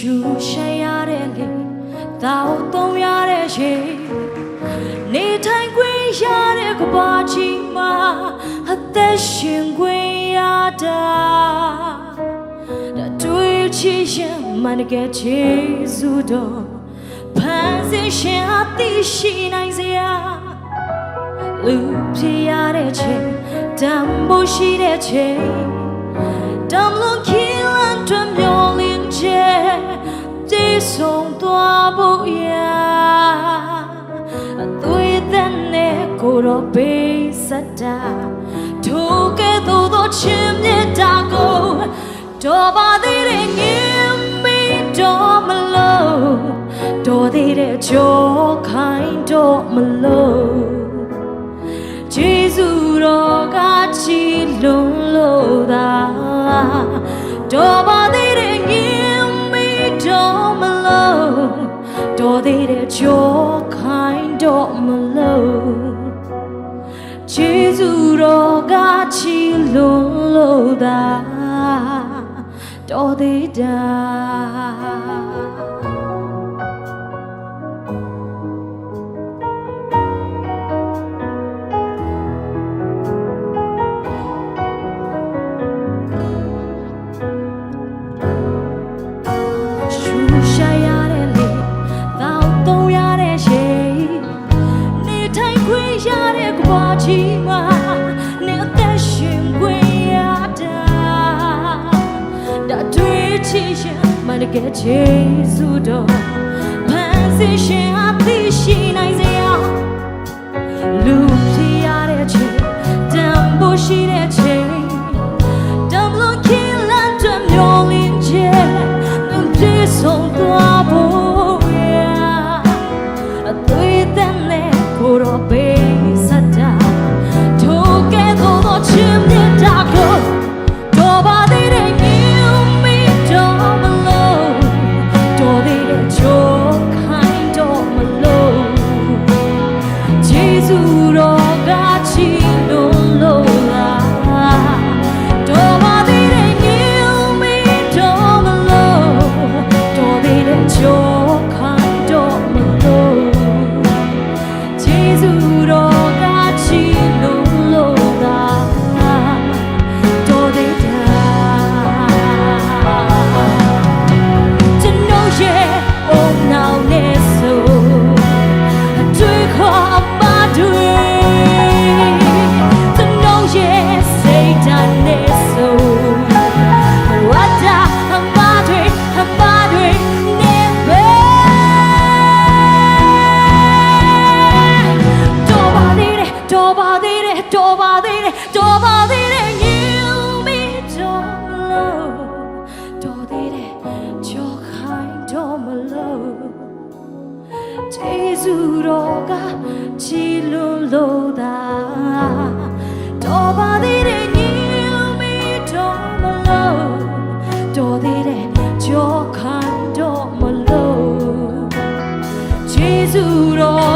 ရှူရှမ်းရတဲ့လေတောက်သုံးရတဲ့ရေနေထိုင်ခွင့်ရတဲ့ကဘာကြီးမှာအသက်ရှင်ခွင့်ရတာဒါတွေ့ချစ်ရင်မန်ကဲချေစုတော့ဖန်ဆင်းရှင်အသိရှိနိုင်စရာလူဖြစ်ရတဲ့ချိန်တန်ဖို့ရှိတဲ့ချိန်တမ်လုံး ဆုံးသွားဖို့ရာအသွေးသက်နဲ့ကိုတော့ပေးစတာထိုကဲ့သို့သောချင်မြတ်တာကိုတော်ပါသေးတဲ့ငင်းမီတော့မလို့တော်သေးတဲ့ကြောခိုင်းတော့မလို့ဂျေဇုတော်ကချီလွန်လို့သာတော်ပါ သေးတဲ့ကြောခိုင်းတော့မလို့ဂျေဇုတော်ကချီလွန်လို့သာတော်သေးတာ သုံးရတဲ့ရေနေထိုင်ခွင့်ရတဲ့ကဘာကြီးမှာနေအသက်ရှင်ခွင့်ရတာဒါတွေ့ချစ်ရင်မနကဲချေစုတော့ဖန်ဆင်းရှင်အသိရှိနိုင်စ တော်သေးတယ်ကြောခိုင်းတော်မလို့ကျေးဇူးတော်ကချီလွန်လို့သာတော်ပါသေးတဲ့ညီမီတော်မလို့တော်သေးတဲ့ကြောခံတော်မလို့ကျေးဇူးတော်